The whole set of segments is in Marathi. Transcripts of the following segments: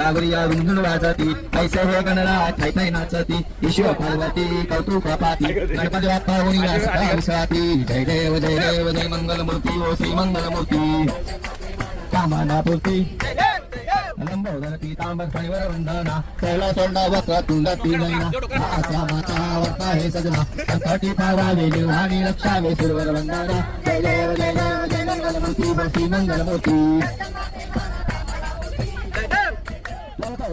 गावरिया रुंजुन वाजती हे नाचती. ईश्वर पार्वती कौतुक पाती गणपती बाप्पा होणी विश्वाती जय देव जय देव जय मंगल मूर्ती ओ श्री मंगल मूर्ती कामाना पूर्ती. లంబోదర పీతాంబర కణివర వందన కైలాసొండ వక్రతుండ తీనైన ఆశ్రమతావర్త హే వాణి లక్షావే సురవర వందన జయ మంగళమూర్తి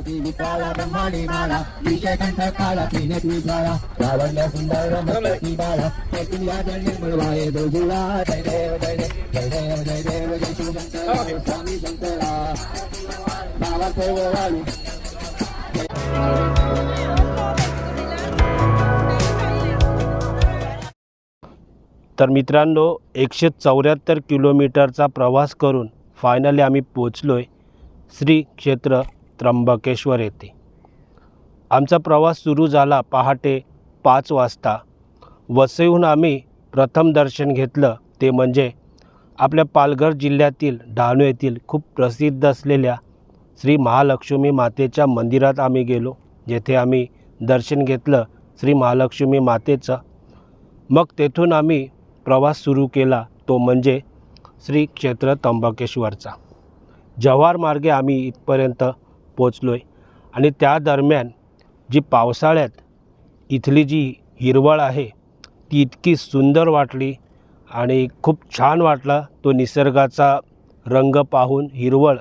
विकाला विषय कंठ लावण्य सुंदर जय देव जय देव जय देव जय देव जय शिवशंकर स्वामी शंकरा. बाबा तर मित्रांनो एकशे चौऱ्याहत्तर किलोमीटरचा प्रवास करून फायनली आम्ही पोचलो आहे श्री क्षेत्र त्र्यंबकेश्वर येथे आमचा प्रवास सुरू झाला पहाटे पाच वाजता. वसईहून आम्ही प्रथम दर्शन घेतलं. ते म्हणजे आपल्या पालघर जिल्ह्यातील डहाणू येथील खूप प्रसिद्ध असलेल्या श्री महालक्ष्मी मातेच्या मंदिरात आम्ही गेलो जेथे आम्ही दर्शन घेतलं श्री महालक्ष्मी मातेचं. मग तेथून आम्ही प्रवास सुरू केला तो म्हणजे श्री क्षेत्र त्र्यंबकेश्वरचा. जव्हार मार्गे आम्ही इथपर्यंत पोचलो आहे आणि त्या दरम्यान जी पावसाळ्यात इथली जी हिरवळ आहे ती इतकी सुंदर वाटली आणि खूप छान वाटला तो निसर्गाचा रंग पाहून हिरवळ.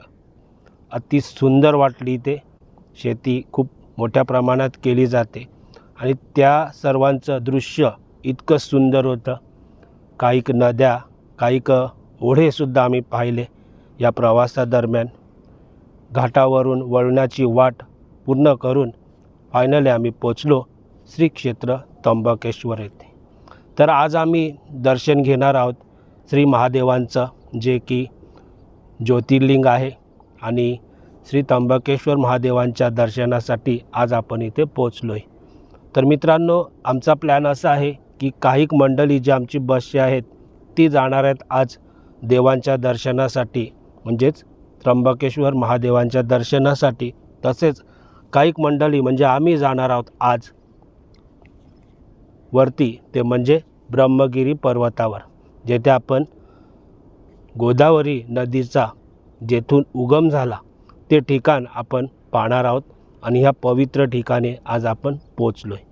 अति सुंदर वाटली ते शेती खूप मोठ्या प्रमाणात केली जाते आणि त्या सर्वांचं दृश्य इतकं सुंदर होतं. काहीक नद्या काहीक ओढेसुद्धा आम्ही पाहिले या प्रवासादरम्यान. घाटावरून वळणाची वाट पूर्ण करून फायनली आम्ही पोचलो श्री क्षेत्र त्र्यंबकेश्वर येथे. तर आज आम्ही दर्शन घेणार आहोत श्री महादेवांचं जे की ज्योतिर्लिंग आहे आणि श्री त्र्यंबकेश्वर महादेवांच्या दर्शनासाठी आज आपण इथे पोचलो आहे तर मित्रांनो आमचा प्लॅन असा आहे की काही मंडळी जी आमची बसची आहेत ती जाणार आहेत आज देवांच्या दर्शनासाठी म्हणजेच त्र्यंबकेश्वर महादेवांच्या दर्शनासाठी तसेच काही मंडळी म्हणजे आम्ही जाणार आहोत आज. वरती ते म्हणजे ब्रह्मगिरी पर्वतावर जेथे आपण गोदावरी नदीचा जेथून उगम झाला ते ठिकाण आपण पाहणार आहोत आणि ह्या पवित्र ठिकाणी आज आपण पोचलो आहे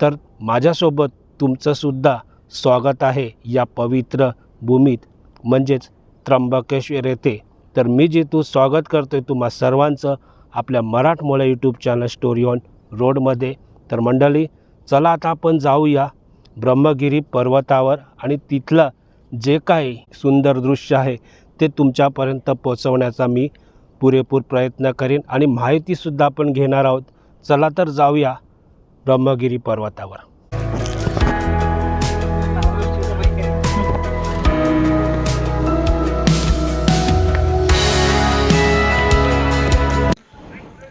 तर माझ्यासोबत तुमचंसुद्धा स्वागत आहे या पवित्र भूमीत म्हणजेच त्र्यंबकेश्वर येथे तर मी जे तू स्वागत करतो आहे तुम्हा सर्वांचं आपल्या मराठमोळ्या यूट्यूब चॅनल स्टोरी ऑन रोडमध्ये तर मंडळी चला आता आपण जाऊया ब्रह्मगिरी पर्वतावर आणि तिथलं जे काही सुंदर दृश्य आहे ते तुमच्यापर्यंत पोचवण्याचा मी पुरेपूर प्रयत्न करेन आणि माहितीसुद्धा आपण घेणार आहोत. चला तर जाऊया ब्रह्मगिरी पर्वतावर.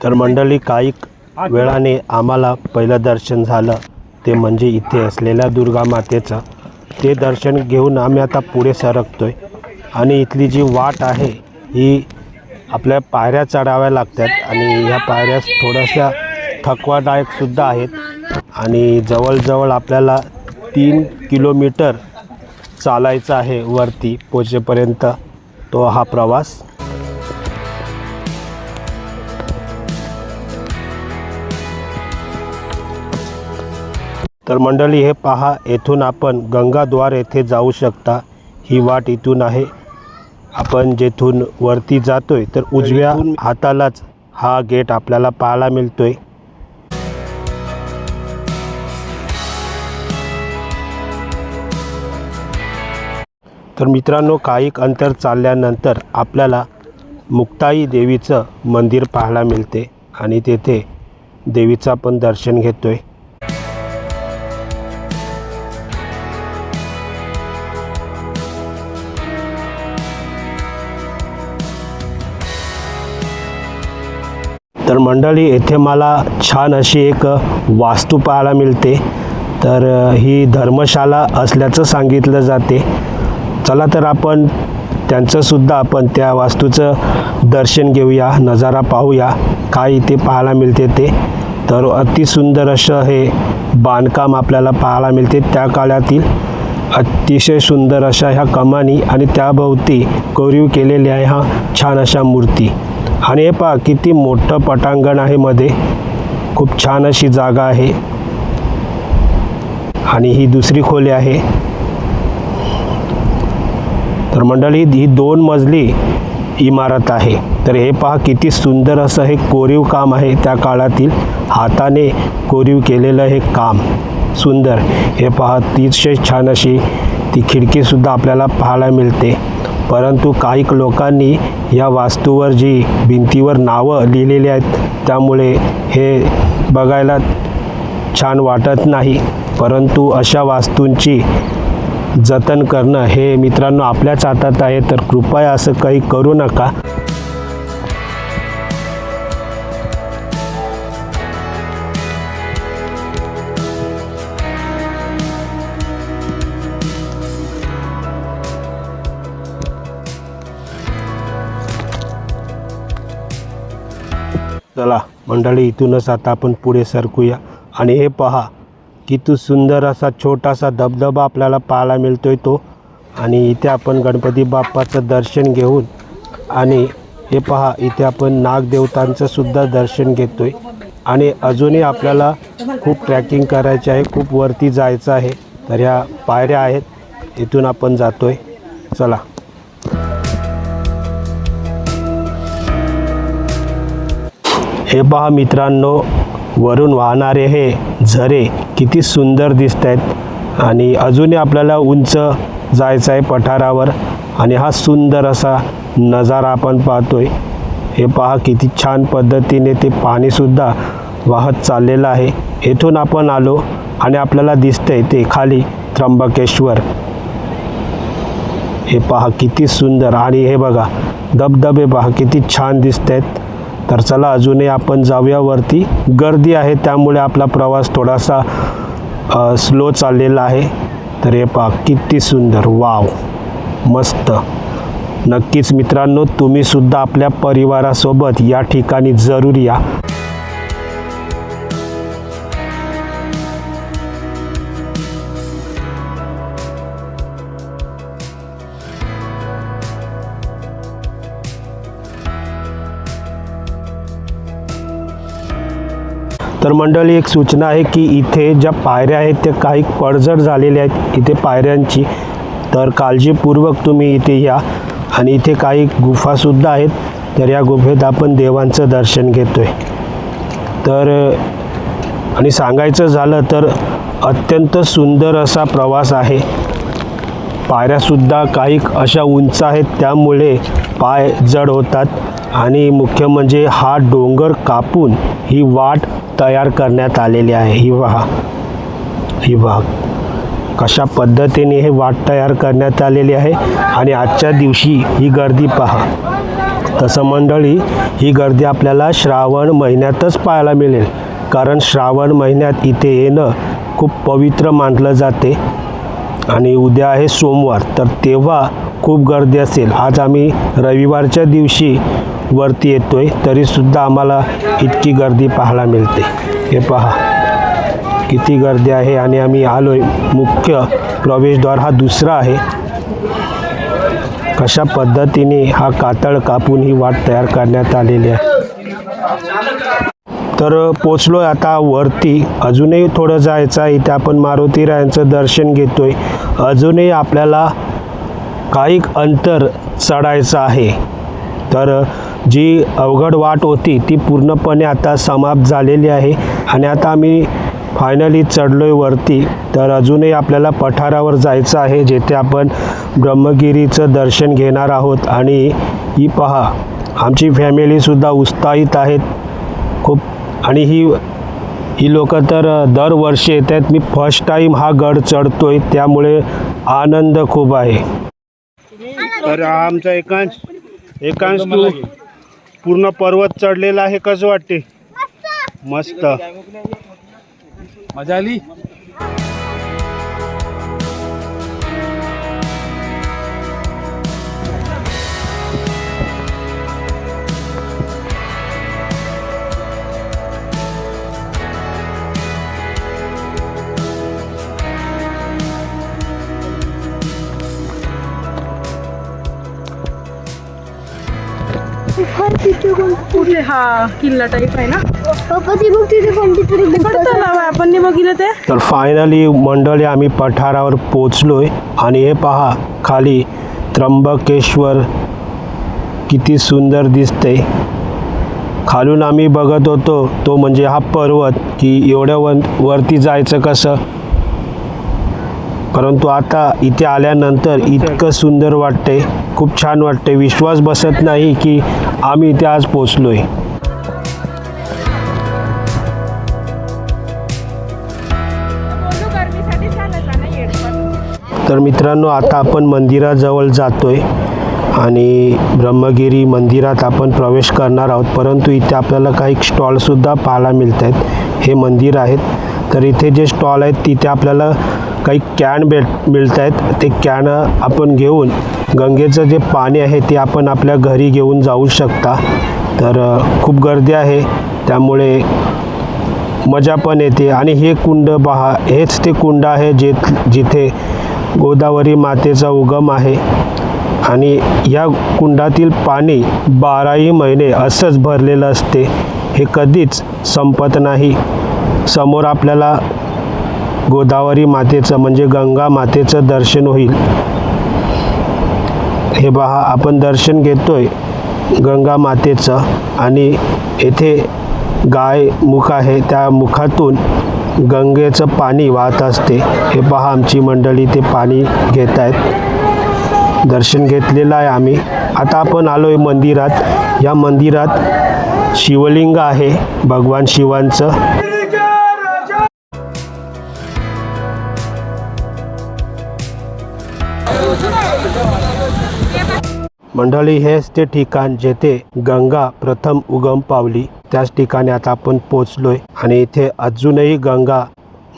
तर मंडळी काही वेळाने आम्हाला पहिलं दर्शन झालं. ते म्हणजे इथे असलेल्या दुर्गा मातेचं. ते दर्शन घेऊन आम्ही आता पुढे सरकतो आहे आणि इथली जी वाट आहे ही आपल्या पायऱ्या चढाव्या लागतात आणि ह्या पायऱ्या थोड्याशा थकवादायकसुद्धा आहेत. आणि जवळजवळ आपल्याला तीन किलोमीटर चालायचं आहे वरती पोचेपर्यंत तो हा प्रवास. तर मंडळी हे पहा येथून आपण गंगाद्वार येथे जाऊ शकता. ही वाट इथून आहे. आपण जेथून वरती जातोय तर उजव्या हातालाच हा गेट आपल्याला पाहायला मिळतोय. तर मित्रांनो काही अंतर चालल्यानंतर आपल्याला मुक्ताई देवीचं मंदिर पाहायला मिळते आणि तेथे देवीचं आपण दर्शन घेतोय. तर मंडळी येथे मला छान अशी एक वास्तू पाहायला मिळते. तर ही धर्मशाला असल्याचं सांगितलं जाते. चला तर आपण त्यांचंसुद्धा आपण त्या वास्तूचं दर्शन घेऊया नजारा पाहूया काय इथे पाहायला मिळते ते. तर अतिसुंदर असं हे बांधकाम आपल्याला पाहायला मिळते त्या काळातील. अतिशय सुंदर अशा ह्या कमानी आणि त्याभोवती कोरीव केलेल्या आहे ह्या छान अशा मूर्ती. आणि हे पहा किती मोठं पटांगण आहे मध्ये. खूप छान अशी जागा आहे. आणि ही दुसरी खोली आहे. तर मंडळी ही दोन मजली इमारत आहे. तर हे पहा किती सुंदर असं हे कोरीव काम आहे त्या काळातील. हाताने कोरीव केलेलं हे काम. सुंदर. हे पहा अतिशय छान अशी ती खिडकीसुद्धा आपल्याला पाहायला मिळते. परंतु काही लोकांनी या वास्तूवर जी भिंतीवर नावं लिहिलेली आहेत त्यामुळे हे बघायला छान वाटत नाही. परंतु अशा वास्तूंची जतन करणं हे मित्रांनो आपल्याच हातात आहे तर कृपया असं काही करू नका. मंडळी इथूनच आता आपण पुढे सरकूया. आणि हे पहा किती सुंदर असा छोटासा धबधबा आपल्याला पाहायला मिळतो आहे तो. आणि इथे आपण गणपती बाप्पाचं दर्शन घेऊन आणि हे पहा इथे आपण नागदेवतांचं सुद्धा दर्शन आहे आणि अजूनही आपल्याला खूप ट्रॅकिंग करायचे आहे खूप वरती जायचं आहे. तर ह्या पायऱ्या आहेत इथून आपण जातो आहे चला. हे पहा मित्रांनो वरून वाहणारे हे झरे किती सुंदर दिसत आहेत आणि अजूनही आपल्याला उंच जायचं आहे पठारावर आणि हा सुंदर असा नजारा आपण पाहतोय. हे पहा किती छान पद्धतीने ते पाणीसुद्धा वाहत चाललेलं आहे. येथून आपण आलो आणि आपल्याला दिसतंय ते खाली त्र्यंबकेश्वर. हे पहा किती सुंदर आणि हे बघा धबधबे पहा किती छान दिसत आहेत तर चला अजूनही आपण जाऊया वरती. गर्दी आहे त्यामुळे आपला प्रवास थोडासा स्लो चाललेला आहे. तर हे पहा किती सुंदर. वाव मस्त. नक्कीच मित्रांनो तुम्हीसुद्धा आपल्या परिवारासोबत या ठिकाणी जरूर या. तर मंडळी एक सूचना आहे की इथे ज्या पायऱ्या आहेत त्या काही पडझड झालेल्या आहेत. इथे पायऱ्यांची तर काळजीपूर्वक तुम्ही इथे या. आणि इथे काही गुफासुद्धा आहेत. तर या गुफेत आपण देवांचं दर्शन घेतो आहे तर आणि सांगायचं झालं तर अत्यंत सुंदर असा प्रवास आहे. पायऱ्यासुद्धा काही अशा उंच आहेत त्यामुळे पाय जड होतात. आणि मुख्य म्हणजे हा डोंगर कापून ही वाट तयार करण्यात आलेली आहे. ही पहा. ही पहा. कशा पद्धतीने हे वाट तयार करण्यात आलेली आहे. आणि आजच्या दिवशी ही गर्दी पहा. तसं मंडळी ही गर्दी आपल्याला श्रावण महिन्यातच पाहायला मिळेल. कारण श्रावण महिन्यात इथे येणं खूप पवित्र मानलं जाते. आणि उद्या आहे सोमवार. तर तेव्हा खूप गर्दी असेल. आज आम्ही रविवारच्या दिवशी वरती येतोय तरीसुद्धा आम्हाला इतकी गर्दी पाहायला मिळते. हे पहा किती गर्दी आहे आणि आम्ही आलो आहे मुख्य प्रवेशद्वार हा दुसरा आहे. कशा पद्धतीने हा कातळ कापून ही वाट तयार करण्यात आलेली आहे? तर पोचलो आता वरती. अजूनही थोडं जायचं आहे. इथे आपण मारुतीरायांचं दर्शन घेतोय. अजूनही आपल्याला काही अंतर चढायचं आहे. तर जी अवघड वाट होती ती पूर्णपणे आता समाप्त झालेली आहे आणि आता आम्ही फायनली चढलो आहे वरती. तर अजूनही आपल्याला पठारावर जायचं आहे जेथे आपण ब्रह्मगिरीचं दर्शन घेणार आहोत. आणि ही पहा आमची फॅमिलीसुद्धा उत्साहित आहेत. खूप आणि ही ही लोक तर दरवर्षी येत आहेत मी फर्स्ट टाईम हा गड चढतो आहे त्यामुळे आनंद खूप आहे. तर आमचा एकांश एकांश तू पूर्ण पर्वत चढलेला आहे कसं वाटते? मस्त. मजा आली? कुठे हा किल्ला टाईप आहे ना? तलाव आहे आपण नाही बघितलं ते? तर फायनली मंडळी आम्ही पठारावर पोचलोय आणि हे पहा खाली त्र्यंबकेश्वर किती सुंदर दिसते खालून आम्ही बघत होतो तो म्हणजे हा पर्वत की एवढ्या वन वरती जायचं कसं? परंतु आता इथे आल्यानंतर इतकं सुंदर वाटते खूप छान वाटते विश्वास बसत नाही की आम्ही इथे आज पोचलोय तर मित्रांनो आता आपण मंदिराजवळ जातोय आणि ब्रह्मगिरी मंदिरात आपण प्रवेश करणार आहोत. परंतु इथे आपल्याला काही स्टॉलसुद्धा पाहायला मिळत आहेत हे मंदिर आहेत. तर इथे जे स्टॉल आहेत तिथे आपल्याला काही कॅन भेट मिळत आहेत ते कॅन आपण घेऊन गंगेचं जे पाणी आहे ते आपण आपल्या घरी घेऊन जाऊ शकता. तर खूप गर्दी आहे. त्यामुळे मजा पण येते. आणि हे कुंड पहा हेच ते कुंड आहे जे जिथे गोदावरी मातेचा उगम आहे. आणि या कुंडातील पाणी बाराही महिने असंच भरलेलं असते. हे कधीच संपत नाही. समोर आपल्याला गोदावरी मातेचं म्हणजे गंगा मातेचं दर्शन होईल. हे पहा आपण दर्शन घेतोय गंगा मातेचं आणि येथे गाय मुख आहे. त्या मुखातून गंगेचं पाणी वाहत असते. हे पहा आमची मंडळी ते पाणी घेत आहेत दर्शन घेतलेलं आहे आम्ही. आता आपण आलो आहे मंदिरात. या मंदिरात शिवलिंग आहे भगवान शिवांचं. मंडळी हेच ते ठिकाण जेथे गंगा प्रथम उगम पावली त्याच ठिकाणी आता आपण पोचलोय आणि इथे अजूनही गंगा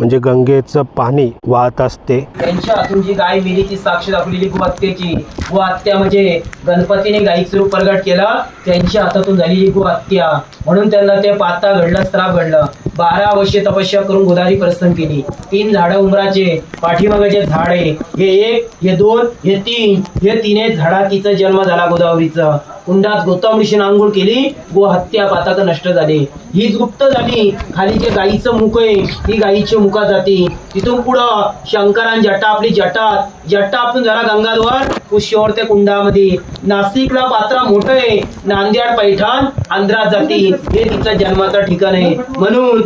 म्हणजे गंगेचं पाणी वाहत असते. त्यांच्या हातून जी गाय मेली साक्ष दाखवलेली गोहत्येची गोहत्या म्हणजे गणपतीने गायीचं रूप प्रगट केला त्यांच्या हातातून झालेली गोहत्या म्हणून त्यांना ते पाता घडलं स्त्राप घडलं. बारा वर्षे तपस्या करून गोदारी प्रस्थान केली. तीन झाडं उमराचे पाठीमागाचे झाड. आहे हे एक हे दोन हे तीन. हे तिने झाडा तिचा जन्म झाला गोदावरीचा. कुंडात गौतम ऋषीने आंघोळ केली गो हत्या पाताक नष्ट झाले. हीच गुप्त झाली खाली जे गाईचं मुख आहे ही गाईच्या मुखा जाती. तिथून पुढं शंकरान जटा आपली जटात जटा आपण झाला गंगाधर पुष्यवर त्या कुंडामध्ये. नाशिकला पात्रा मोठं आहे नांदेड पैठण आंध्रात जाती. हे तिचं जन्माचं ठिकाण आहे. म्हणून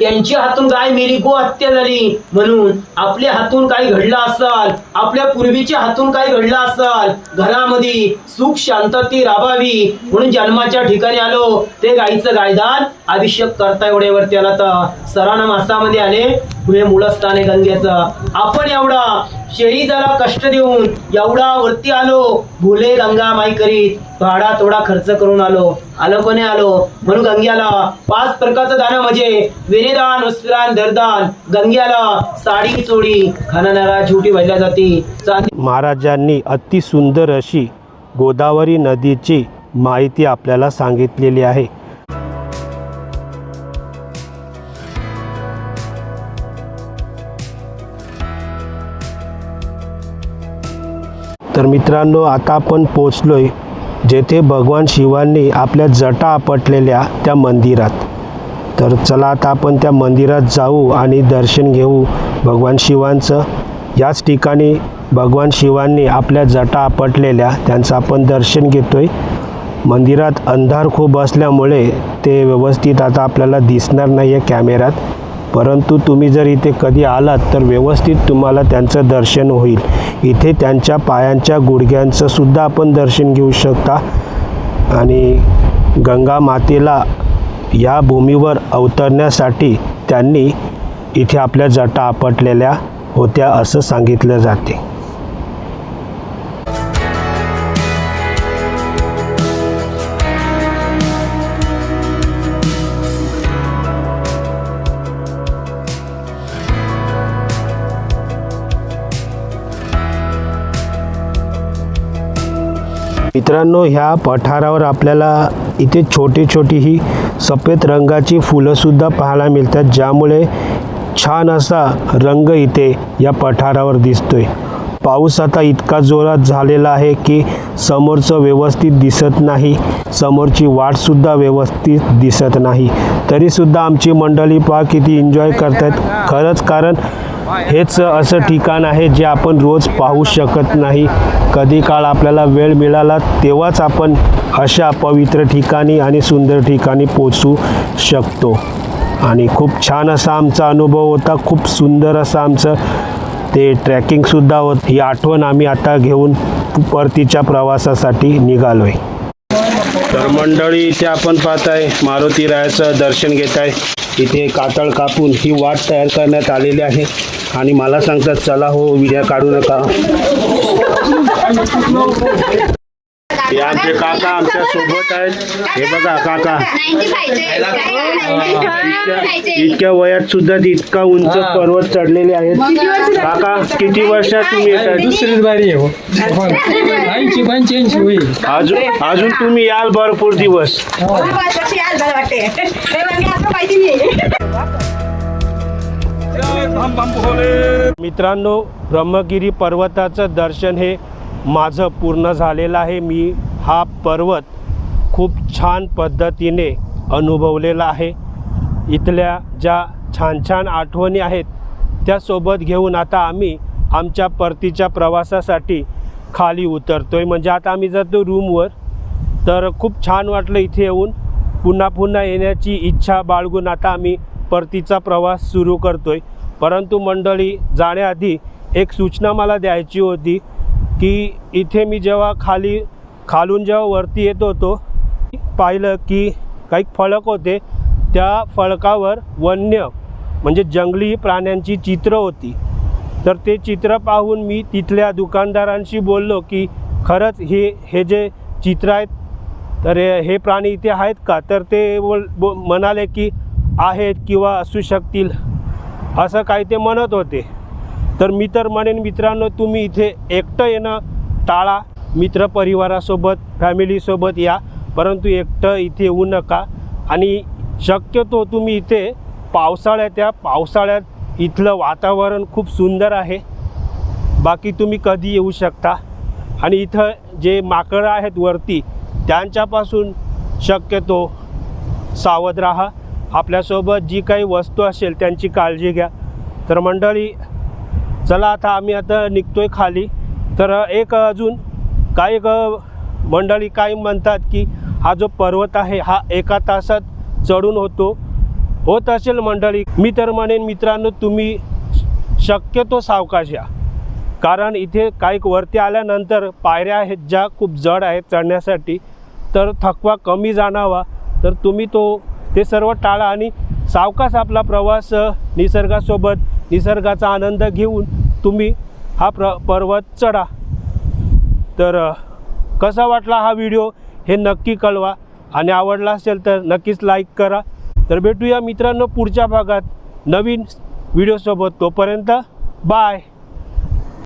त्यांच्या हातून गाय मेरी गो हत्या झाली? म्हणून आपल्या हातून काही घडलं असाल आपल्या पूर्वीच्या हातून काही घडलं असाल घरामध्ये सुख शांतती राबावी म्हणून जन्माच्या ठिकाणी आलो. ते गाईचं गायदान अभिषेक करता एवढ्यावर त्याला तर सराना मासामध्ये आले. हे मूळस्थान आहे गंगेचं आपण एवढा शरीराला कष्ट देऊन एवढा वरती आलो भुले गंगा माई करीत भाडा थोडा खर्च करून आलो आलो कोणी आलो. म्हणून गंग्याला पाच प्रकारचं दान म्हणजे विनेदान वस्त्रदान दरदान. गंग्याला साडी चोडी खानानाला झुटी भरल्या जाते. महाराजांनी अति सुंदर अशी गोदावरी नदीची माहिती आपल्याला सांगितलेली आहे. तर मित्रांनो आता आपण पोचलो आहे जेथे भगवान शिवांनी आपल्या जटा आपटलेल्या त्या मंदिरात. तर चला आता आपण त्या मंदिरात जाऊ आणि दर्शन घेऊ भगवान शिवांचं. याच ठिकाणी भगवान शिवांनी आपल्या जटा आपटलेल्या त्यांचं आपण दर्शन घेतो आहे मंदिरात अंधार खूप असल्यामुळे ते व्यवस्थित आता आपल्याला दिसणार नाही आहे कॅमेऱ्यात. परंतु तुम्ही जर इथे कधी आलात तर व्यवस्थित तुम्हाला त्यांचं दर्शन होईल. इथे त्यांच्या पायांच्या गुडघ्यांचं सुद्धा आपण दर्शन घेऊ शकता. आणि गंगा मातेला या भूमीवर अवतरण्यासाठी त्यांनी इथे आपल्या जटा आपटलेल्या होत्या असं सांगितलं जाते. मित्रांनो ह्या पठारावर आपल्याला इथे छोटी छोटी ही सफेद रंगाची फुलंसुद्धा पाहायला मिळतात ज्यामुळे छान असा रंग इथे या पठारावर दिसतोय. पाऊस आता इतका जोरात झालेला आहे की समोरचं व्यवस्थित दिसत नाही समोरची वाटसुद्धा व्यवस्थित दिसत नाही. तरीसुद्धा आमची मंडळी पहा किती एन्जॉय करतात खरंच कारण हेच असं ठिकाण आहे जे आपण रोज पाहू शकत नाही. कधी काळ आपल्याला वेळ मिळाला तेव्हाच आपण अशा पवित्र ठिकाणी आणि सुंदर ठिकाणी पोचू शकतो. आणि खूप छान असा आमचा अनुभव होता खूप सुंदर असं आमचं ते ट्रॅकिंगसुद्धा होत. ही आठवण आम्ही आता घेऊन परतीच्या प्रवासासाठी निघालो आहे तर मंडळी इथे आपण पाहताय मारुती रायाचं दर्शन घेत आहे इथे कातळ कापून ही वाट तयार करण्यात आलेली आहे. आणि मला सांगतात चला हो विड्या काढू नका. हे आमचे काका आमच्यासोबत आहेत हे बघा काका इतक्या इतक्या वयात सुद्धा ते इतका उंच पर्वत चढलेले आहेत काका किती वर्षात तुम्ही येतात दुसरीच बारी आहे हो. ऐंशी पंच्याऐंशी होईल अजून अजून तुम्ही याल भरपूर दिवस मित्रांनो ब्रह्मगिरी पर्वताचं दर्शन हे माझं पूर्ण झालेलं आहे. मी हा पर्वत खूप छान पद्धतीने अनुभवलेला आहे. इथल्या ज्या छान छान आठवणी आहेत त्यासोबत घेऊन आता आम्ही आमच्या परतीच्या प्रवासासाठी खाली उतरतो आहे म्हणजे आता आम्ही जातो रूमवर. तर खूप छान वाटलं इथे येऊन. पुन्हा पुन्हा येण्याची इच्छा बाळगून आता आम्ही परतीचा प्रवास सुरू करतो आहे परंतु मंडळी जाण्याआधी एक सूचना मला द्यायची होती. की इथे मी जेव्हा खाली खालून जेव्हा वरती येत होतो पाहिलं की काही फळक होते. त्या फळकावर वन्य म्हणजे जंगली प्राण्यांची चित्र होती. तर ते चित्र पाहून मी तिथल्या दुकानदारांशी बोललो की खरंच हे हे जे चित्र आहेत तर हे हे प्राणी इथे आहेत का? तर ते बोल बो म्हणाले की आहेत किंवा असू शकतील. असं काही ते म्हणत होते. तर मी तर म्हणेन मित्रांनो तुम्ही इथे एकटं येणं टाळा. मित्र परिवारासोबत फॅमिलीसोबत या. परंतु एकटं इथे येऊ नका. आणि शक्यतो तुम्ही इथे पावसाळ्यात या. पावसाळ्यात इथलं वातावरण खूप सुंदर आहे. बाकी तुम्ही कधी येऊ शकता. आणि इथं जे माकडं आहेत वरती त्यांच्यापासून शक्यतो सावध राहा. आपल्यासोबत जी काही वस्तू असेल त्यांची काळजी घ्या. तर मंडळी चला आता आम्ही आता निघतोय खाली. तर एक अजून काही मंडळी काही म्हणतात की हा जो पर्वत आहे हा एका तासात चढून होतो. होत असेल मंडळी. मी तर म्हणेन मित्रांनो तुम्ही शक्यतो सावकाश या. कारण इथे काही वरती आल्यानंतर पायऱ्या आहेत ज्या खूप जड आहेत चढण्यासाठी. तर थकवा कमी जाणावा. तर तुम्ही तो ते सर्व टाळा आणि सावकाश आपला प्रवास निसर्गासोबत निसर्गाचा आनंद घेऊन तुम्ही हा प्र पर्वत चढा. तर कसा वाटला हा व्हिडिओ हे नक्की कळवा. आणि आवडला असेल तर नक्कीच लाईक करा. तर भेटूया मित्रांनो पुढच्या भागात नवीन व्हिडिओसोबत. तोपर्यंत बाय.